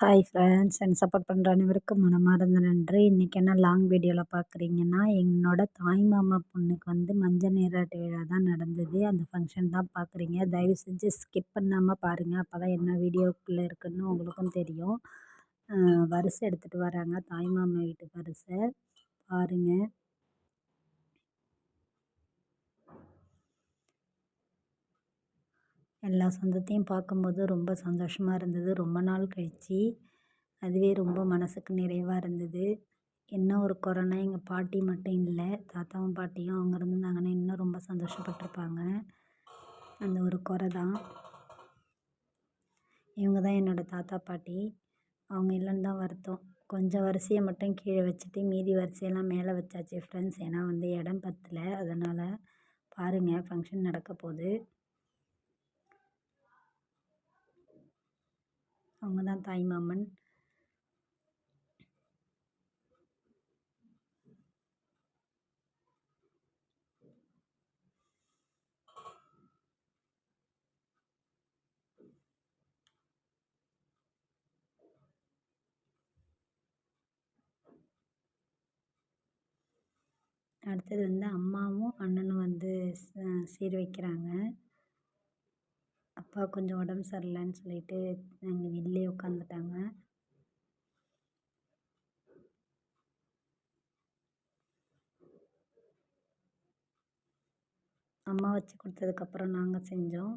Hi friends என் support பண்ணுற அனைவருக்கும் மனமார்ந்த நன்றி. இன்றைக்கி என்ன லாங் வீடியோவில் பார்க்குறீங்கன்னா என்னோட தாய் மாமா பொண்ணுக்கு வந்து மஞ்சள் நீராட்டு விழா தான் நடந்தது. அந்த ஃபங்க்ஷன் தான் பார்க்குறீங்க. தயவு செஞ்சு ஸ்கிப் பண்ணாமல் பாருங்கள் அப்போ தான் என்ன வீடியோக்குள்ளே இருக்குன்னு உங்களுக்கும் தெரியும். வரிசை எடுத்துகிட்டு வராங்க. தாய் மாமா வீட்டு வரிசை. பாருங்கள் எல்லா சொந்தத்தையும் பார்க்கும்போது ரொம்ப சந்தோஷமாக இருந்தது. ரொம்ப நாள் கழித்து அதுவே ரொம்ப மனதுக்கு நிறைவாக இருந்தது. என்ன ஒரு குறைன்னா எங்கள் பாட்டி மட்டும் இல்லை தாத்தாவும் பாட்டியும் அவங்க இருந்திருந்தாங்கன்னா இன்னும் ரொம்ப சந்தோஷப்பட்டிருப்பாங்க. அந்த ஒரு குறை தான். இவங்க தான் என்னோடய தாத்தா பாட்டி. அவங்க இல்லைன்னு தான் வருத்தம். கொஞ்சம் வரிசையை மட்டும் கீழே வச்சுட்டு மீதி வரிசையெல்லாம் மேலே வச்சாச்சு ஃப்ரெண்ட்ஸ் ஏன்னா வந்து இடம் பத்தலை. அதனால் பாருங்கள் ஃபங்க்ஷன் நடக்க போகுது. அவங்க தான் தாய் மாமன். அடுத்தது வந்து அம்மாவும் அண்ணனும் வந்து சீர் வைக்கிறாங்க. அப்பா கொஞ்சம் உடம்பு சரியில்லைன்னு சொல்லிட்டு அங்கே வெளிலே உட்காந்துட்டாங்க அம்மா வச்சு கொடுத்ததுக்கப்புறம் நாங்கள் செஞ்சோம்.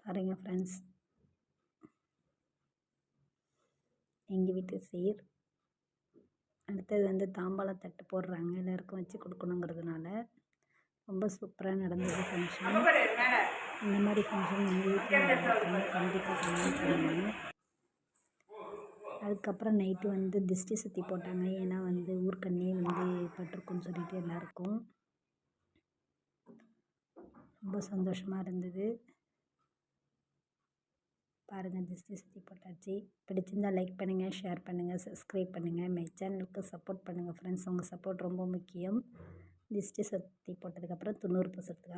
பாருங்கள் ஃப்ரெண்ட்ஸ் எங்கள் வீட்டு சீர் அடுத்தது வந்து தாம்பாளம் தட்டு போடுறாங்க. எல்லாருக்கும் வச்சு கொடுக்கணுங்கிறதுனால ரொம்ப சூப்பராக நடந்தது ஃபங்க்ஷன் இந்த மாதிரி ஃபங்க்ஷன் எங்கள் வீட்டில் நடக்கும் கண்டிப்பாக கமெண்ட் அதுக்கப்புறம் நைட்டு வந்து திஷ்டி சுற்றி போட்டாங்க. ஏன்னா வந்து ஊர்க்கண்ணே வந்து பட்டிருக்குன்னு சொல்லிட்டு எல்லாருக்கும். ரொம்ப சந்தோஷமாக இருந்தது. பாருங்கள் திஷ்டி சுற்றி போட்டாங்க. போட்டாச்சு பிடிச்சிருந்தால் லைக் பண்ணுங்கள் ஷேர் பண்ணுங்கள் சப்ஸ்கிரைப் பண்ணுங்கள் மை சேனலுக்கு சப்போர்ட் பண்ணுங்கள் ஃப்ரெண்ட்ஸ் உங்கள் சப்போர்ட் ரொம்ப முக்கியம். லிஸ்ட்டு சுற்றி போட்டதுக்கப்புறம் தொண்ணூறு பசத்துக்காக